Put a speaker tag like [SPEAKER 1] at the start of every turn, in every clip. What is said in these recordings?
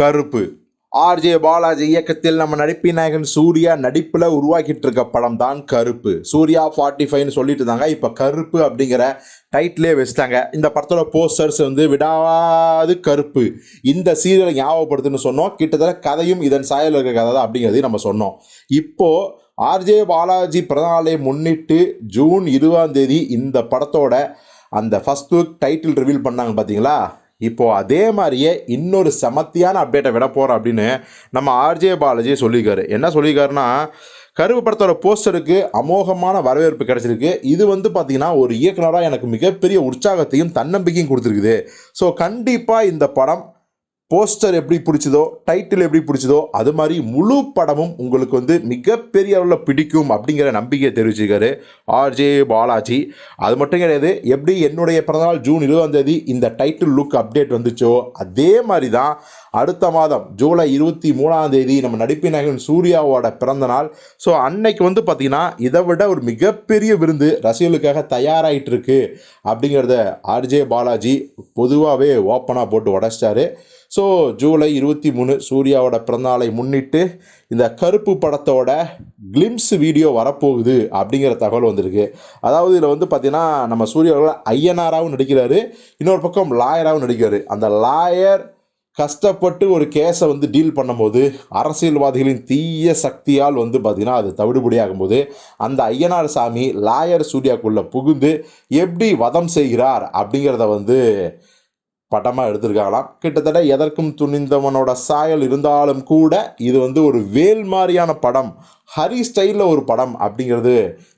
[SPEAKER 1] கருப்பு. ஆர்ஜே பாலாஜி இயக்கத்தில் நம்ம நடிப்பின் நாயகன் சூர்யா நடிப்பில் உருவாக்கிட்டு இருக்க படம் தான் கருப்பு. சூர்யா ஃபார்ட்டி ஃபைவ்னு சொல்லிட்டு இருந்தாங்க. இப்போ கருப்பு அப்படிங்கிற டைட்டிலே வச்சுட்டாங்க. இந்த படத்தோட போஸ்டர்ஸ் வந்து விடாது கருப்பு. இந்த சீரியலை ஞாபகப்படுத்துன்னு சொன்னோம். கிட்டத்தட்ட கதையும் இதன் சாயல் இருக்க கதை தான் அப்படிங்கிறதையும் நம்ம சொன்னோம். இப்போது ஆர்ஜே பாலாஜி பிறந்தநாளை முன்னிட்டு ஜூன் இருபதாம் தேதி இந்த படத்தோட அந்த ஃபஸ்ட் லுக் டைட்டில் ரிவீல் பண்ணாங்க பார்த்தீங்களா இப்போ அதே மாதிரியே இன்னொரு செமத்தியான அப்டேட்டை விட போகிறோம் அப்படின்னு நம்ம ஆர்ஜே பாலாஜி சொல்லியிருக்காரு. என்ன சொல்லியிருக்காருன்னா கருப்பு படத்தோட போஸ்டருக்கு அமோகமான வரவேற்பு கிடைச்சிருக்கு. இது வந்து பார்த்திங்கன்னா ஒரு இயக்குனராக எனக்கு மிகப்பெரிய உற்சாகத்தையும் தன்னம்பிக்கையும் கொடுத்துருக்குது. ஸோ கண்டிப்பாக இந்த படம் போஸ்டர் எப்படி பிடிச்சதோ டைட்டில் எப்படி பிடிச்சதோ அது மாதிரி முழு படமும் உங்களுக்கு வந்து மிகப்பெரிய அளவில் பிடிக்கும் அப்படிங்கிற நம்பிக்கையை தெரிவிச்சிருக்காரு ஆர்ஜே பாலாஜி. அது மட்டும் கிடையாது எப்படி என்னுடைய பிறந்தநாள் ஜூன் இருபதாம் தேதி இந்த டைட்டில் லுக் அப்டேட் வந்துச்சோ அதே மாதிரி தான் அடுத்த மாதம் ஜூலை இருபத்தி மூணாம் தேதி நம்ம நடிப்பின் நாயகன் சூர்யாவோட பிறந்த நாள் ஸோ அன்னைக்கு வந்து பார்த்திங்கன்னா இதை விட ஒரு மிகப்பெரிய விருந்து ரசிகர்களுக்காக தயாராகிட்டு இருக்கு அப்படிங்கிறத ஆர்ஜே பாலாஜி பொதுவாகவே ஓப்பனாக போட்டு உடச்சிட்டாரு. ஸோ ஜூலை இருபத்தி மூணு சூர்யாவோட பிறந்தநாளை முன்னிட்டு இந்த கருப்பு படத்தோட கிளிம்ஸ் வீடியோ வரப்போகுது அப்படிங்கிற தகவல் வந்திருக்கு. அதாவது இதில் வந்து பார்த்திங்கன்னா நம்ம சூர்யாவில் ஐயனாராகவும் நடிக்கிறாரு இன்னொரு பக்கம் லாயராகவும் நடிக்கிறாரு. அந்த லாயர் கஷ்டப்பட்டு ஒரு கேஸை வந்து டீல் பண்ணும்போது அரசியல்வாதிகளின் தீய சக்தியால் வந்து பார்த்திங்கன்னா அது தவிடுபடியாகும்போது அந்த ஐயனார் சாமி லாயர் சூர்யாக்குள்ளே புகுந்து எப்படி வதம் செய்கிறார் அப்படிங்கிறத வந்து படமாக எடுத்திருக்காங்களாம். கிட்டத்தட்ட எதற்கும் துணிந்தவனோட சாயல் இருந்தாலும் கூட இது வந்து ஒரு வேல் மாதிரியான படம். ஹரி ஸ்டைலில் ஒரு படம் அப்படிங்கிறது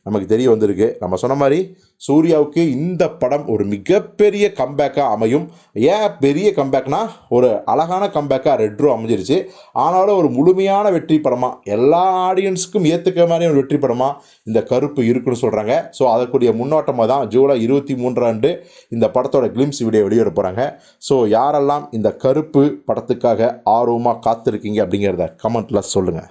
[SPEAKER 1] நமக்கு தெரிய வந்திருக்கு. நம்ம சொன்ன மாதிரி சூர்யாவுக்கு இந்த படம் ஒரு மிகப்பெரிய கம்பேக்காக அமையும். ஏன் பெரிய கம்பேக்னா ஒரு அழகான கம்பேக்காக ரெட்ரோ அமைஞ்சிருச்சு. ஆனாலும் ஒரு முழுமையான வெற்றி படமாக எல்லா ஆடியன்ஸுக்கும் ஏற்றுக்க மாதிரி ஒரு வெற்றி படமாக இந்த கருப்பு இருக்குன்னு சொல்கிறாங்க ஸோ அதற்குரிய முன்னோட்டமாக தான் ஜூலை இருபத்தி மூன்றாண்டு இந்த படத்தோட கிளிம்ஸ் வீடியோ வெளியிட போகிறாங்க ஸோ யாரெல்லாம் இந்த கருப்பு படத்துக்காக ஆர்வமாக காத்திருக்கீங்க அப்படிங்கிறத கமெண்ட்டில் சொல்லுங்கள்